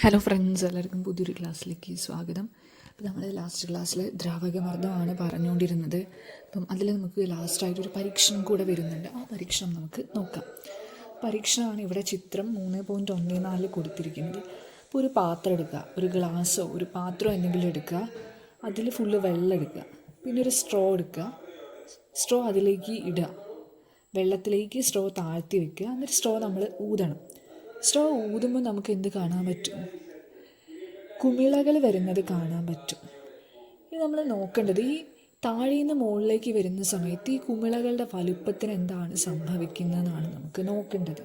Hello friends എല്ലാവർക്കും പുതിയൊരു ക്ലാസ്സിലേക്ക് സ്വാഗതം. അപ്പോൾ നമ്മൾ ലാസ്റ്റ് ക്ലാസ്സിൽ ദ്രാവകമർദ്ദമാണ് പറഞ്ഞുകൊണ്ടിരുന്നത്. അപ്പം അതിൽ നമുക്ക് ലാസ്റ്റായിട്ടൊരു പരീക്ഷണം കൂടെ വരുന്നുണ്ട്. ആ പരീക്ഷണം നമുക്ക് നോക്കാം. പരീക്ഷണമാണ് ഇവിടെ ചിത്രം മൂന്ന് പോയിന്റ് ഒന്ന് നാല് കൊടുത്തിരിക്കുന്നത്. അപ്പോൾ ഒരു പാത്രം എടുക്കുക. ഒരു ഗ്ലാസ്സോ ഒരു പാത്രമോ എന്തെങ്കിലും എടുക്കുക. അതിൽ ഫുള്ള് വെള്ളം എടുക്കുക. പിന്നെ ഒരു സ്ട്രോ എടുക്കുക. സ്ട്രോ അതിലേക്ക് ഇടുക. വെള്ളത്തിലേക്ക് സ്ട്രോ താഴ്ത്തി വെക്കുക. എന്നിട്ട് സ്ട്രോ നമ്മൾ ഊതണം. സ്ട്രോ ഊതുമ്പോൾ നമുക്ക് എന്ത് കാണാൻ പറ്റും? കുമിളകൾ വരുന്നത് കാണാൻ പറ്റും. ഇനി നമ്മൾ നോക്കേണ്ടത് ഈ താഴേന്ന് മുകളിലേക്ക് വരുന്ന സമയത്ത് ഈ കുമിളകളുടെ വലുപ്പത്തിന് എന്താണ് സംഭവിക്കുന്നതെന്നാണ് നമുക്ക് നോക്കേണ്ടത്.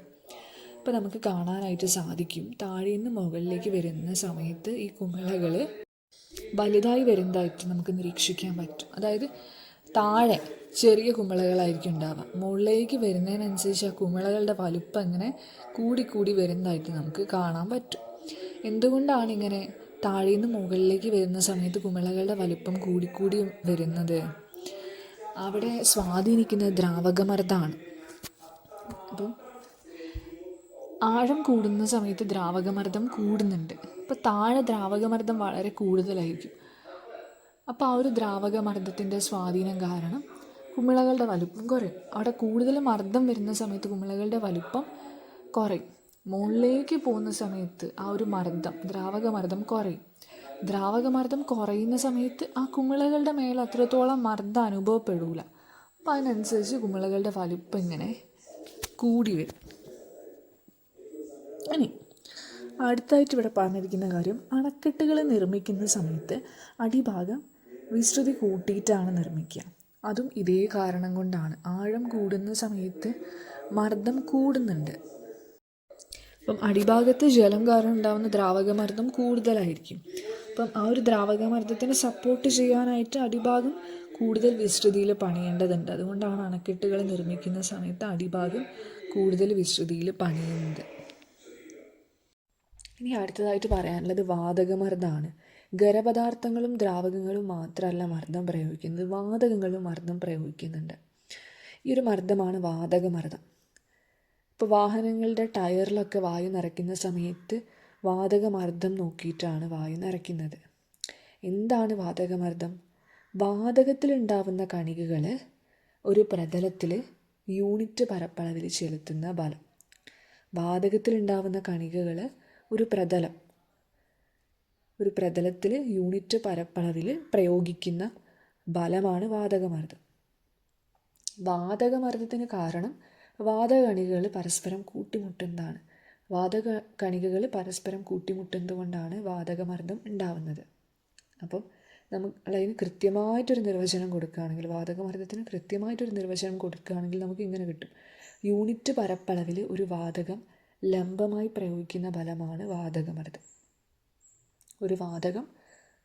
അപ്പോൾ നമുക്ക് കാണാനായിട്ട് സാധിക്കും. താഴേന്ന് മുകളിലേക്ക് വരുന്ന സമയത്ത് ഈ കുമിളകൾ വലുതായി വരുന്നതായിട്ട് നമുക്ക് നിരീക്ഷിക്കാൻ പറ്റും. അതായത് താഴെ ചെറിയ കുമിളകളായിരിക്കും ഉണ്ടാവുക. മുകളിലേക്ക് വരുന്നതിനനുസരിച്ച് ആ കുമിളകളുടെ വലുപ്പം ഇങ്ങനെ കൂടി കൂടി വരുന്നതായിട്ട് നമുക്ക് കാണാൻ പറ്റും. എന്തുകൊണ്ടാണ് ഇങ്ങനെ താഴെ നിന്ന് മുകളിലേക്ക് വരുന്ന സമയത്ത് കുമിളകളുടെ വലുപ്പം കൂടിക്കൂടി വരുന്നത്? അവിടെ സ്വാധീനിക്കുന്ന ദ്രാവകമർദ്ദമാണ് അപ്പോൾ ആഴം കൂടുന്ന സമയത്ത് ദ്രാവകമർദ്ദം കൂടുന്നുണ്ട്. അപ്പോൾ താഴെ ദ്രാവകമർദ്ദം വളരെ കൂടുതലായിരിക്കും. അപ്പോൾ ആ ഒരു ദ്രാവക മർദ്ദത്തിന്റെ സ്വാധീനം കാരണം കുമിളകളുടെ വലുപ്പം കുറയും. അവിടെ കൂടുതൽ മർദ്ദം വരുന്ന സമയത്ത് കുമിളകളുടെ വലുപ്പം കുറയും. മുകളിലേക്ക് പോകുന്ന സമയത്ത് ആ ഒരു മർദ്ദം ദ്രാവകമർദ്ദം കുറയും. ദ്രാവകമർദ്ദം കുറയുന്ന സമയത്ത് ആ കുമിളകളുടെ മേൽ അത്രത്തോളം മർദ്ദം അനുഭവപ്പെടൂല. അപ്പോൾ അതിനനുസരിച്ച് കുമിളകളുടെ വലുപ്പം ഇങ്ങനെ കൂടി വരും. ഇനി അടുത്തായിട്ട് ഇവിടെ പറഞ്ഞിരിക്കുന്ന കാര്യം അണക്കെട്ടുകൾ നിർമ്മിക്കുന്ന സമയത്ത് അടിഭാഗം വിസ്തൃതി കൂട്ടിയിട്ടാണ് നിർമ്മിക്കുക. അതും ഇതേ കാരണം കൊണ്ടാണ്. ആഴം കൂടുന്ന സമയത്ത് മർദ്ദം കൂടുന്നുണ്ട്. അപ്പം അടിഭാഗത്ത് ജലം കാരണം ഉണ്ടാകുന്ന ദ്രാവകമർദ്ദം കൂടുതലായിരിക്കും. അപ്പം ആ ഒരു ദ്രാവകമർദ്ദത്തിനെ സപ്പോർട്ട് ചെയ്യാനായിട്ട് അടിഭാഗം കൂടുതൽ വിസ്തൃതിയിൽ പണിയേണ്ടതുണ്ട്. അതുകൊണ്ടാണ് അണക്കെട്ടുകൾ നിർമ്മിക്കുന്ന സമയത്ത് അടിഭാഗം കൂടുതൽ വിസ്തൃതിയിൽ പണിയുന്നത്. ഇനി അടുത്തതായിട്ട് പറയാനുള്ളത് വാതകമർദ്ദമാണ്. ഖരപദാർത്ഥങ്ങളും ദ്രാവകങ്ങളും മാത്രമല്ല മർദ്ദം പ്രയോഗിക്കുന്നത് വാതകങ്ങളും മർദ്ദം പ്രയോഗിക്കുന്നുണ്ട്. ഈ ഒരു മർദ്ദമാണ് വാതകമർദ്ദം ഇപ്പോൾ വാഹനങ്ങളുടെ ടയറിലൊക്കെ വായു നിറയ്ക്കുന്ന സമയത്ത് വാതകമർദ്ദം നോക്കിയിട്ടാണ് വായു നിറയ്ക്കുന്നത്. എന്താണ് വാതകമർദ്ദം വാതകത്തിലുണ്ടാവുന്ന കണികകൾ ഒരു പ്രതലത്തിൽ യൂണിറ്റ് പരപ്പളവിൽ ചെലുത്തുന്ന ബലം. വാതകത്തിലുണ്ടാവുന്ന കണികകൾ ഒരു പ്രതലം. ഒരു പ്രതലത്തിൽ യൂണിറ്റ് പരപ്പളവിൽ പ്രയോഗിക്കുന്ന ബലമാണ് വാതകമർദ്ദം. വാതകമർദ്ദത്തിന് കാരണം വാതകണികകൾ പരസ്പരം കൂട്ടിമുട്ടുന്നതാണ്. വാതക കണികകൾ പരസ്പരം കൂട്ടിമുട്ടുന്നതുകൊണ്ടാണ് വാതകമർദ്ദം ഉണ്ടാവുന്നത്. അപ്പം നമ്മൾ അതിന് കൃത്യമായിട്ടൊരു നിർവചനം കൊടുക്കുകയാണെങ്കിൽ വാതകമർദ്ദത്തിന് കൃത്യമായിട്ടൊരു നിർവചനം കൊടുക്കുകയാണെങ്കിൽ നമുക്ക് ഇങ്ങനെ കിട്ടും. യൂണിറ്റ് പരപ്പളവിൽ ഒരു വാതകം ലംബമായി പ്രയോഗിക്കുന്ന ബലമാണ് വാതകമർദ്ദം. ഒരു വാതകം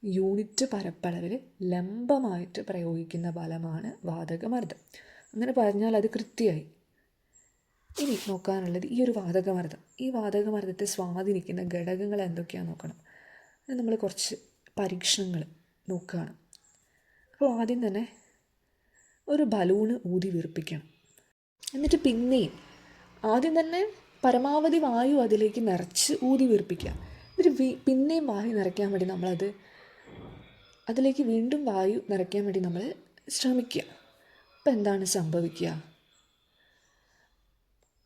യൂണിറ്റ് പരപ്പളവിൽ ലംബമായിട്ട് പ്രയോഗിക്കുന്ന ബലമാണ് വാതകമർദ്ദം. അങ്ങനെ പറഞ്ഞാൽ അത് കൃത്യമായി. ഇനി നോക്കാനുള്ളത് ഈ ഒരു വാതകമർദ്ദം. ഈ വാതകമർദ്ദത്തെ സ്വാധീനിക്കുന്ന ഘടകങ്ങൾ എന്തൊക്കെയാണെന്ന് നോക്കണം? നമ്മൾ കുറച്ച് പരീക്ഷണങ്ങൾ നോക്കുകയാണ്. അപ്പോൾ ആദ്യം തന്നെ ഒരു ബലൂണ് ഊതി വീർപ്പിക്കണം. എന്നിട്ട് പിന്നെയും ആദ്യം തന്നെ പരമാവധി വായു അതിലേക്ക് നിറച്ച് ഊതി വീർപ്പിക്കുക. എന്നിട്ട് വീ പിന്നെയും വായു നിറയ്ക്കാൻ വേണ്ടി നമ്മളത് അതിലേക്ക് വീണ്ടും വായു നിറയ്ക്കാൻ വേണ്ടി നമ്മൾ ശ്രമിക്കുക. അപ്പം എന്താണ് സംഭവിക്കുക?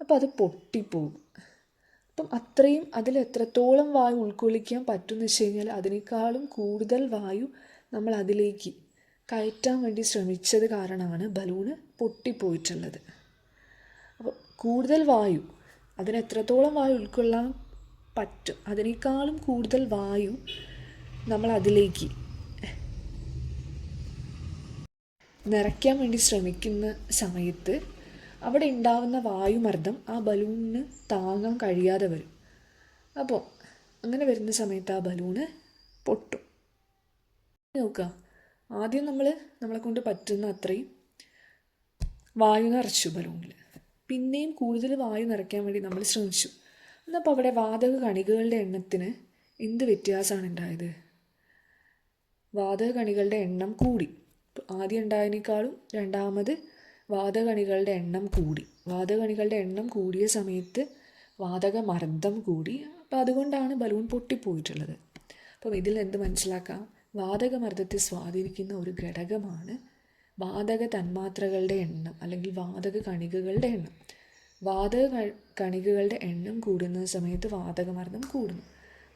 അപ്പം അത് പൊട്ടിപ്പോകും. അപ്പം അത്രയും അതിൽ എത്രത്തോളം വായു ഉൾക്കൊള്ളിക്കാൻ പറ്റുമെന്ന് വെച്ച് കഴിഞ്ഞാൽ അതിനേക്കാളും കൂടുതൽ വായു നമ്മൾ അതിലേക്ക് കയറ്റാൻ വേണ്ടി ശ്രമിച്ചത് കാരണമാണ് ബലൂണ് പൊട്ടിപ്പോയിട്ടുള്ളത്. അപ്പോൾ കൂടുതൽ വായു അതിനെത്രത്തോളം വായു ഉൾക്കൊള്ളാൻ പറ്റും. അതിനേക്കാളും കൂടുതൽ വായു നമ്മൾ അതിലേക്ക് നിറയ്ക്കാൻ വേണ്ടി ശ്രമിക്കുന്ന സമയത്ത് അവിടെ ഉണ്ടാവുന്ന വായുമർദ്ദം ആ ബലൂണിന് താങ്ങാൻ കഴിയാതെ വരും. അപ്പോൾ അങ്ങനെ വരുന്ന സമയത്ത് ആ ബലൂണ് പൊട്ടും. നോക്കുക. ആദ്യം നമ്മൾ നമ്മളെ കൊണ്ട് പറ്റുന്ന അത്രയും വായു നിറച്ചു ബലൂണിൽ പിന്നെയും കൂടുതൽ വായു നിറയ്ക്കാൻ വേണ്ടി നമ്മൾ ശ്രമിച്ചു. എന്നപ്പോൾ അവിടെ വാതക കണികകളുടെ എണ്ണത്തിന് എന്ത് വ്യത്യാസമാണ് ഉണ്ടായത്? വാതക കണികളുടെ എണ്ണം കൂടി. ആദ്യം ഉണ്ടായതിനേക്കാളും രണ്ടാമത് വാതകണികളുടെ എണ്ണം കൂടി. വാതകണികളുടെ എണ്ണം കൂടിയ സമയത്ത് വാതക മർദ്ദം കൂടി. അപ്പോൾ അതുകൊണ്ടാണ് ബലൂൺ പൊട്ടിപ്പോയിട്ടുള്ളത്. അപ്പം ഇതിൽ എന്ത് മനസ്സിലാക്കാം? വാതക വാതകമർദ്ദത്തെ സ്വാധീനിക്കുന്ന ഒരു ഘടകമാണ് വാതക തന്മാത്രകളുടെ എണ്ണം അല്ലെങ്കിൽ വാതക കണികകളുടെ എണ്ണം. വാതക കണികകളുടെ എണ്ണം കൂടുന്ന സമയത്ത് വാതകമർദ്ദം കൂടുന്നു.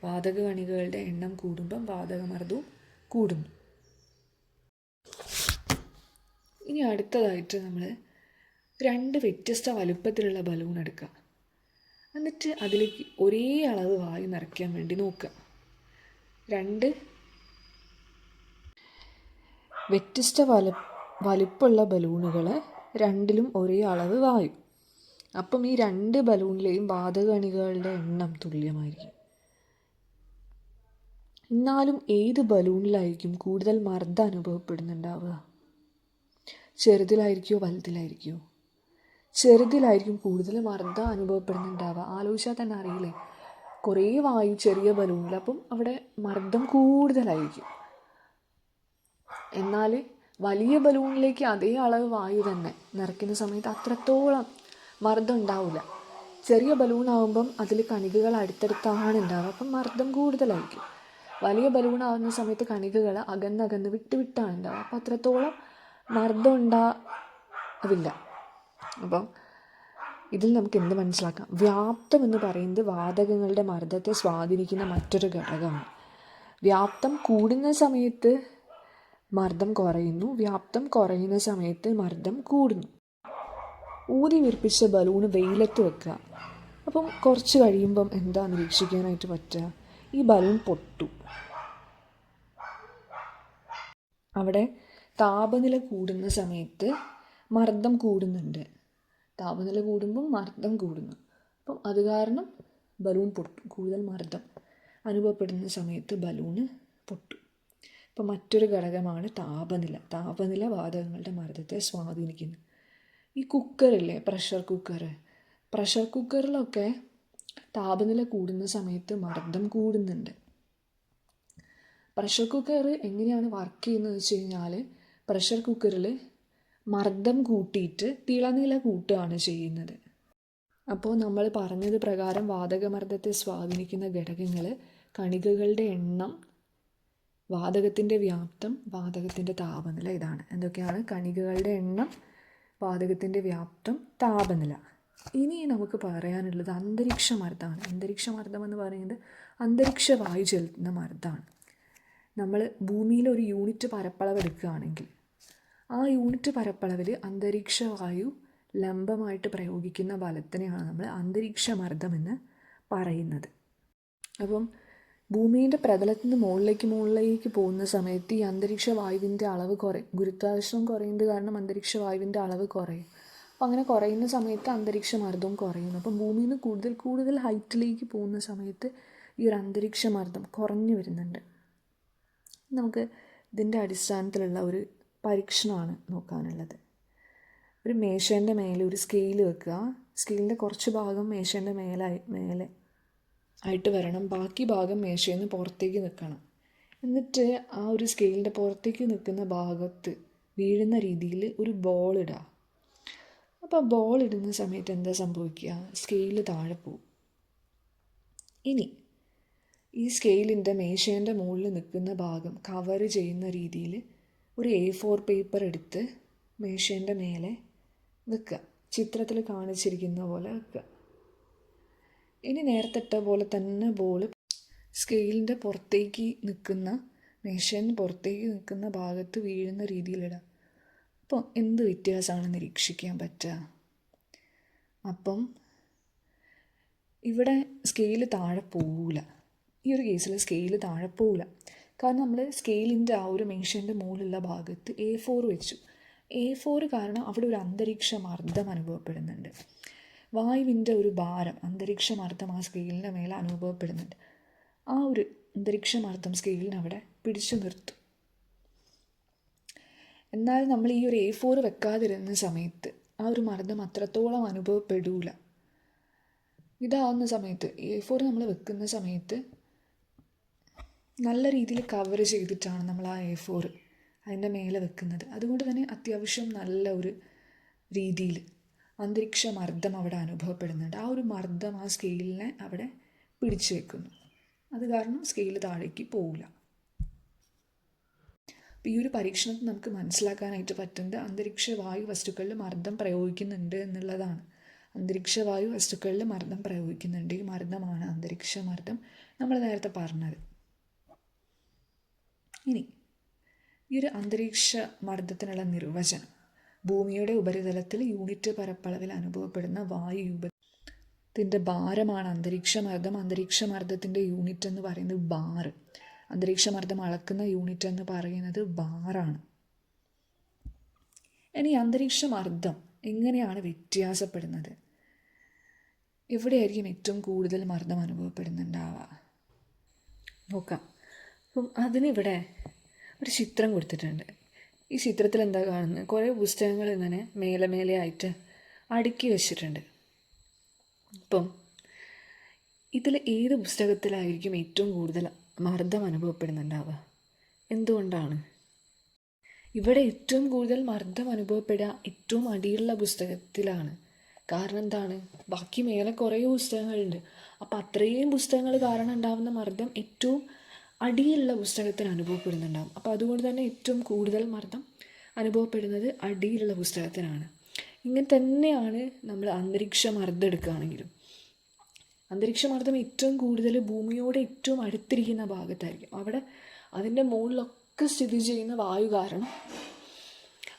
വാതക കണികകളുടെ എണ്ണം കൂടുമ്പം വാതകമർദ്ദവും കൂടുന്നു. ഇനി അടുത്തതായിട്ട് നമ്മൾ രണ്ട് വ്യത്യസ്ത വലുപ്പത്തിലുള്ള ബലൂൺ എടുക്കുക എന്നിട്ട് അതിലേക്ക് ഒരേ അളവ് വായു നിറയ്ക്കാൻ വേണ്ടി നോക്കുക. രണ്ട് വ്യത്യസ്ത വല വലിപ്പമുള്ള ബലൂണുകൾ രണ്ടിലും ഒരേ അളവ് വായു. അപ്പം ഈ രണ്ട് ബലൂണിലെയും വാതകണികളുടെ എണ്ണം തുല്യമായിരിക്കും. എന്നാലും ഏത് ബലൂണിലായിരിക്കും കൂടുതൽ മർദ്ദം അനുഭവപ്പെടുന്നുണ്ടാവുക? ചെറുതിലായിരിക്കോ വലുതിലായിരിക്കോ? ചെറുതിലായിരിക്കും കൂടുതൽ മർദ്ദം അനുഭവപ്പെടുന്നുണ്ടാവുക. ആലോചിച്ചാൽ തന്നെ അറിയില്ലേ? കുറേ വായു ചെറിയ ബലൂണിൽ അപ്പം അവിടെ മർദ്ദം കൂടുതലായിരിക്കും. എന്നാൽ വലിയ ബലൂണിലേക്ക് അതേ അളവ് വായു തന്നെ നിറയ്ക്കുന്ന സമയത്ത് അത്രത്തോളം മർദ്ദം ഉണ്ടാവില്ല ചെറിയ ബലൂൺ ആകുമ്പം അതിൽ കണികകൾ അടുത്തടുത്താണ് ഉണ്ടാവുക അപ്പം മർദ്ദം കൂടുതലായിരിക്കും. വലിയ ബലൂൺ ആവുന്ന സമയത്ത് കണികകൾ അകന്നകന്ന് വിട്ട് വിട്ടാണ് ഉണ്ടാവുക അപ്പം അത്രത്തോളം മർദ്ദം ഉണ്ടാവില്ല അപ്പം ഇതിൽ നമുക്ക് എന്ത് മനസ്സിലാക്കാം? വ്യാപ്തം എന്ന് പറയുന്നത് വാതകങ്ങളുടെ മർദ്ദത്തെ സ്വാധീനിക്കുന്ന മറ്റൊരു ഘടകമാണ്. വ്യാപ്തം കൂടുന്ന സമയത്ത് മർദ്ദം കുറയുന്നു. വ്യാപ്തം കുറയുന്ന സമയത്ത് മർദ്ദം കൂടുന്നു. ഊതി വിരിപ്പിച്ച ബലൂൺ വെയിലത്ത് വെക്കുക. അപ്പം കുറച്ച് കഴിയുമ്പം എന്താ നിരീക്ഷിക്കാനായിട്ട് പറ്റുക? ഈ ബലൂൺ പൊട്ടു. അവിടെ താപനില കൂടുന്ന സമയത്ത് മർദ്ദം കൂടുന്നുണ്ട്. താപനില കൂടുമ്പം മർദ്ദം കൂടുന്നു. അപ്പം അത് കാരണം ബലൂൺ പൊട്ടു കൂടുതൽ മർദ്ദം അനുഭവപ്പെടുന്ന സമയത്ത് ബലൂണ് പൊട്ടു. ഇപ്പം മറ്റൊരു ഘടകമാണ് താപനില. താപനില വാതകങ്ങളുടെ മർദ്ദത്തെ സ്വാധീനിക്കുന്നു. ഈ കുക്കറില്ലേ പ്രഷർ കുക്കർ പ്രഷർ കുക്കറിലൊക്കെ താപനില കൂടുന്ന സമയത്ത് മർദ്ദം കൂടുന്നുണ്ട്. പ്രഷർ കുക്കർ എങ്ങനെയാണ് വർക്ക് ചെയ്യുന്നത് വെച്ച് കഴിഞ്ഞാൽ പ്രഷർ കുക്കറിൽ മർദ്ദം കൂട്ടിയിട്ട് തിളനില കൂട്ടുകയാണ് ചെയ്യുന്നത്. അപ്പോൾ നമ്മൾ പറഞ്ഞത് പ്രകാരം വാതകമർദ്ദത്തെ സ്വാധീനിക്കുന്ന ഘടകങ്ങൾ കണികകളുടെ എണ്ണം വാതകത്തിന്റെ വ്യാപ്തം വാതകത്തിന്റെ താപനില ഇതാണ്. എന്തൊക്കെയാണ്? കണികകളുടെ എണ്ണം വാതകത്തിന്റെ വ്യാപ്തം താപനില. ഇനി നമുക്ക് പറയാനുള്ളത് അന്തരീക്ഷ മർദ്ദമാണ്. അന്തരീക്ഷ മർദ്ദം എന്ന് പറയുന്നത് അന്തരീക്ഷ വായു ചെലുത്തുന്ന മർദ്ദമാണ്. നമ്മൾ ഭൂമിയിൽ ഒരു യൂണിറ്റ് പരപ്പളവ് എടുക്കുകയാണെങ്കിൽ ആ യൂണിറ്റ് പരപ്പളവിൽ അന്തരീക്ഷ വായു ലംബമായിട്ട് പ്രയോഗിക്കുന്ന ബലത്തിനെയാണ് നമ്മൾ അന്തരീക്ഷ മർദ്ദം എന്ന് പറയുന്നത്. അപ്പം ഭൂമിയുടെ പ്രതലത്തിൽ നിന്ന് മുകളിലേക്ക് മുകളിലേക്ക് പോകുന്ന സമയത്ത് ഈ അന്തരീക്ഷ വായുവിന്റെ അളവ് കുറയും. ഗുരുത്വാകർഷണം കുറയുന്നത് കാരണം അന്തരീക്ഷ വായുവിന്റെ അളവ് കുറയും. അപ്പം അങ്ങനെ കുറയുന്ന സമയത്ത് അന്തരീക്ഷ മർദ്ദവും കുറയുന്നു അപ്പം ഭൂമിയിൽ നിന്ന് കൂടുതൽ കൂടുതൽ ഹൈറ്റിലേക്ക് പോകുന്ന സമയത്ത് ഈ ഒരു അന്തരീക്ഷ മർദ്ദം കുറഞ്ഞു വരുന്നുണ്ട്. നമുക്ക് ഇതിന്റെ അടിസ്ഥാനത്തിലുള്ള ഒരു പരീക്ഷണമാണ് നോക്കാനുള്ളത്. ഒരു മേശേന്റെ മേലെ ഒരു സ്കെയിൽ വെക്കുക. സ്കെയിലിന്റെ കുറച്ച് ഭാഗം മേശേന്റെ മേലായി മേലെ ആയിട്ട് വരണം. ബാക്കി ഭാഗം മേശയിൽ നിന്ന് പുറത്തേക്ക് നിൽക്കണം എന്നിട്ട് ആ ഒരു സ്കെയിലിന്റെ പുറത്തേക്ക് നിൽക്കുന്ന ഭാഗത്ത് വീഴുന്ന രീതിയിൽ ഒരു ബോൾ ഇടുക അപ്പോൾ ബോൾ ഇടുന്ന സമയത്ത് എന്താ സംഭവിക്കുക? സ്കെയിൽ താഴെ പോവും. ഇനി ഈ സ്കെയിലിന്റെ മേശേന്റെ മുകളിൽ നിൽക്കുന്ന ഭാഗം കവർ ചെയ്യുന്ന രീതിയിൽ ഒരു എ ഫോർ പേപ്പർ എടുത്ത് മേശേന്റെ മേലെ വെക്കുക. ചിത്രത്തിൽ കാണിച്ചിരിക്കുന്ന പോലെ വെക്കുക. ഇനി നേരത്തെ ഇട്ട പോലെ തന്നെ ബോൾ സ്കെയിലിന്റെ പുറത്തേക്ക് നിൽക്കുന്ന മെഷീൻ പുറത്തേക്ക് നിൽക്കുന്ന ഭാഗത്ത് വീഴുന്ന രീതിയിലിടാം. അപ്പോൾ എന്ത് വ്യത്യാസമാണ് നിരീക്ഷിക്കാൻ പറ്റുക? അപ്പം ഇവിടെ സ്കെയിൽ താഴെ പോവില്ല ഈ ഒരു കേസിൽ സ്കെയിൽ താഴെ പോവില്ല കാരണം നമ്മൾ സ്കെയിലിന്റെ ആ ഒരു മെഷീന്റെ മുകളിലുള്ള ഭാഗത്ത് എ ഫോർ വെച്ചു. എ ഫോർ കാരണം അവിടെ ഒരു അന്തരീക്ഷ മർദ്ദം അനുഭവപ്പെടുന്നുണ്ട്. വായുവിന്റെ ഒരു ഭാരം അന്തരീക്ഷമർദ്ദം ആ സ്കെയിലിന്റെ മേലെ അനുഭവപ്പെടുന്നുണ്ട്. ആ ഒരു അന്തരീക്ഷമർദ്ദം സ്കെയിലിനവിടെ പിടിച്ചു നിർത്തും. എന്നാൽ നമ്മൾ ഈ ഒരു എ ഫോർ വെക്കാതിരുന്ന സമയത്ത് ആ ഒരു മർദ്ദം അത്രത്തോളം അനുഭവപ്പെടൂല. ഇതാവുന്ന സമയത്ത് എ ഫോർ നമ്മൾ വെക്കുന്ന സമയത്ത് നല്ല രീതിയിൽ കവർ ചെയ്തിട്ടാണ് നമ്മൾ ആ എ ഫോർ അതിന്റെ മേലെ വെക്കുന്നത്. അതുകൊണ്ട് തന്നെ അത്യാവശ്യം നല്ല ഒരു രീതിയിൽ അന്തരീക്ഷ മർദ്ദം അവിടെ അനുഭവപ്പെടുന്നുണ്ട്. ആ ഒരു മർദ്ദം ആ സ്കെയിലിനെ അവിടെ പിടിച്ചു വെക്കുന്നു അത് കാരണം സ്കെയിൽ താഴേക്ക് പോവില്ല. അപ്പോൾ ഈ ഒരു പരീക്ഷണത്തിൽ നമുക്ക് മനസ്സിലാക്കാനായിട്ട് പറ്റുന്നത് അന്തരീക്ഷ വായു വസ്തുക്കളിൽ മർദ്ദം പ്രയോഗിക്കുന്നുണ്ട് എന്നുള്ളതാണ്. അന്തരീക്ഷ വായു വസ്തുക്കളിൽ മർദ്ദം പ്രയോഗിക്കുന്നുണ്ട്. ഈ മർദ്ദമാണ് അന്തരീക്ഷ മർദ്ദം നമ്മൾ നേരത്തെ പറഞ്ഞത്. ഇനി ഈ ഒരു അന്തരീക്ഷ മർദ്ദത്തിനുള്ള നിർവചനം. ഭൂമിയുടെ ഉപരിതലത്തിൽ യൂണിറ്റ് പരപ്പളവിൽ അനുഭവപ്പെടുന്ന വായു വായുരൂപത്തിന്റെ ഭാരമാണ് അന്തരീക്ഷമർദ്ദം. അന്തരീക്ഷമർദ്ദത്തിന്റെ യൂണിറ്റ് എന്ന് പറയുന്നത് ബാർ അന്തരീക്ഷമർദ്ദം അളക്കുന്ന യൂണിറ്റ് എന്ന് പറയുന്നത് ബാറാണ്. ഇനി അന്തരീക്ഷമർദ്ദം എങ്ങനെയാണ് വ്യത്യാസപ്പെടുന്നത്? എവിടെയായിരിക്കും ഏറ്റവും കൂടുതൽ മർദ്ദം അനുഭവപ്പെടുന്നുണ്ടാവുക? നോക്കാം. അപ്പം അതിനിവിടെ ഒരു ചിത്രം കൊടുത്തിട്ടുണ്ട്. ഈ ചിത്രത്തിൽ എന്താ കാണുന്നത്? കുറേ പുസ്തകങ്ങൾ ഇങ്ങനെ മേലെ മേലെ ആയിട്ട് അടുക്കി വെച്ചിട്ടുണ്ട്. അപ്പം ഇതിൽ ഏത് പുസ്തകത്തിലായിരിക്കും ഏറ്റവും കൂടുതൽ മർദ്ദം അനുഭവപ്പെടുന്നുണ്ടാവുക? എന്തുകൊണ്ടാണ്? ഇവിടെ ഏറ്റവും കൂടുതൽ മർദ്ദം അനുഭവപ്പെടുക ഏറ്റവും അടിയുള്ള പുസ്തകത്തിലാണ്. കാരണം എന്താണ്? ബാക്കി മേലെ കുറേ പുസ്തകങ്ങളുണ്ട്. അപ്പോൾ അത്രയും പുസ്തകങ്ങൾ കാരണം ഉണ്ടാകുന്ന മർദ്ദം ഏറ്റവും അടിയുള്ള പുസ്തകത്തിന് അനുഭവപ്പെടുന്നുണ്ടാകും അപ്പോൾ അതുകൊണ്ട് തന്നെ ഏറ്റവും കൂടുതൽ മർദ്ദം അനുഭവപ്പെടുന്നത് അടിയിലുള്ള പുസ്തകത്തിനാണ്. ഇങ്ങനെ തന്നെയാണ് നമ്മൾ അന്തരീക്ഷ മർദ്ദം എടുക്കുകയാണെങ്കിലും. അന്തരീക്ഷമർദ്ദം ഏറ്റവും കൂടുതൽ ഭൂമിയോട് ഏറ്റവും അടുത്തിരിക്കുന്ന ഭാഗത്തായിരിക്കും. അവിടെ അതിന്റെ മുകളിലൊക്കെ സ്ഥിതി ചെയ്യുന്ന വായു കാരണം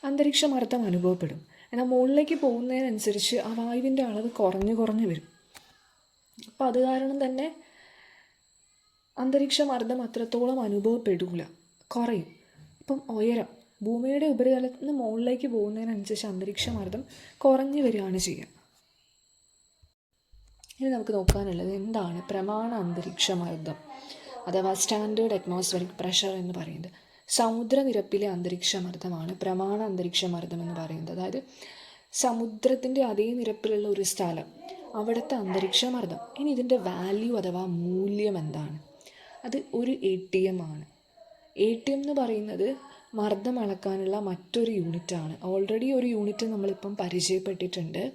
അന്തരീക്ഷമർദ്ദം അനുഭവപ്പെടും. എന്നാൽ മുകളിലേക്ക് പോകുന്നതിനനുസരിച്ച് ആ വായുവിന്റെ അളവ് കുറഞ്ഞു കുറഞ്ഞു വരും. അപ്പോൾ അത് കാരണം തന്നെ അന്തരീക്ഷമർദ്ദം അത്രത്തോളം അനുഭവപ്പെടില്ല കുറയും. ഇപ്പം ഉയരം. ഭൂമിയുടെ ഉപരിതലത്തിൽ നിന്ന് മുകളിലേക്ക് പോകുന്നതിനനുസരിച്ച് അന്തരീക്ഷമർദ്ദം കുറഞ്ഞു വരികയാണ് ചെയ്യുക. ഇനി നമുക്ക് നോക്കാനുള്ളത് എന്താണ് പ്രമാണ അന്തരീക്ഷമർദ്ദം? അഥവാ സ്റ്റാൻഡേർഡ് അറ്റ്മോസ്ഫിയറിക് പ്രഷർ എന്ന് പറയുന്നത്. സമുദ്രനിരപ്പിലെ അന്തരീക്ഷമർദ്ദമാണ് പ്രമാണ അന്തരീക്ഷമർദ്ദം എന്ന് പറയുന്നത്. അതായത് സമുദ്രത്തിന്റെ അതേ നിരപ്പിലുള്ള ഒരു സ്ഥലം. അവിടുത്തെ അന്തരീക്ഷമർദ്ദം. ഇനി ഇതിന്റെ വാല്യൂ അഥവാ മൂല്യം എന്താണ്? അത് ഒരു എ ടി എം ആണ്. എ ടി എം എന്ന് പറയുന്നത് മർദ്ദം അളക്കാനുള്ള മറ്റൊരു യൂണിറ്റാണ് ഓൾറെഡി ഒരു യൂണിറ്റ് നമ്മളിപ്പം പരിചയപ്പെട്ടിട്ടുണ്ട്.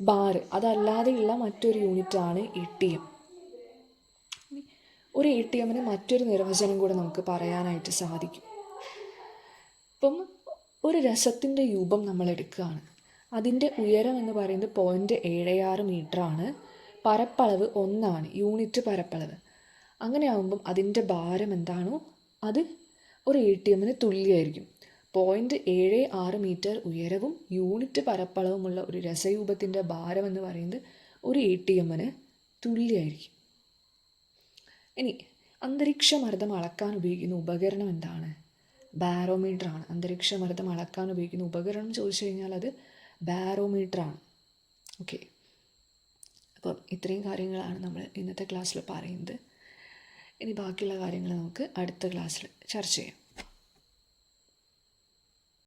ബാർ അതല്ലാതെയുള്ള മറ്റൊരു യൂണിറ്റാണ് എ ടി എം ഒരു എ ടി എമ്മിന് മറ്റൊരു നിർവചനം കൂടെ നമുക്ക് പറയാനായിട്ട് സാധിക്കും. ഇപ്പം ഒരു രസത്തിന്റെ രൂപം നമ്മൾ എടുക്കുകയാണ്. അതിന്റെ ഉയരം എന്ന് പറയുന്നത് പോയിന്റ് ഏഴ് ആറ് മീറ്ററാണ് പരപ്പളവ് ഒന്നാണ്. യൂണിറ്റ് പരപ്പളവ്. അങ്ങനെ ആകുമ്പം അതിന്റെ ഭാരം എന്താണോ അത് ഒരു എ ടി എമ്മിന് തുല്യമായിരിക്കും. പോയിന്റ് ഏഴ് ആറ് മീറ്റർ ഉയരവും യൂണിറ്റ് പരപ്പളവുമുള്ള ഒരു രസരൂപത്തിന്റെ ഭാരം എന്ന് പറയുന്നത് ഒരു എ ടി എമ്മിന് തുല്യമായിരിക്കും. ഇനി അന്തരീക്ഷമർദ്ദം അളക്കാൻ ഉപയോഗിക്കുന്ന ഉപകരണം എന്താണ്? ബാരോമീറ്റർ ആണ്. അന്തരീക്ഷമർദ്ദം അളക്കാൻ ഉപയോഗിക്കുന്ന ഉപകരണം ചോദിച്ചു കഴിഞ്ഞാൽ അത് ബാരോമീറ്റർ ആണ്. ഓക്കെ അപ്പം ഇത്രയും കാര്യങ്ങളാണ് നമ്മൾ ഇന്നത്തെ ക്ലാസ്സിൽ പറയുന്നത്. ഇനി ബാക്കിയുള്ള കാര്യങ്ങൾ നമുക്ക് അടുത്ത ക്ലാസ്സിൽ ചർച്ച ചെയ്യാം.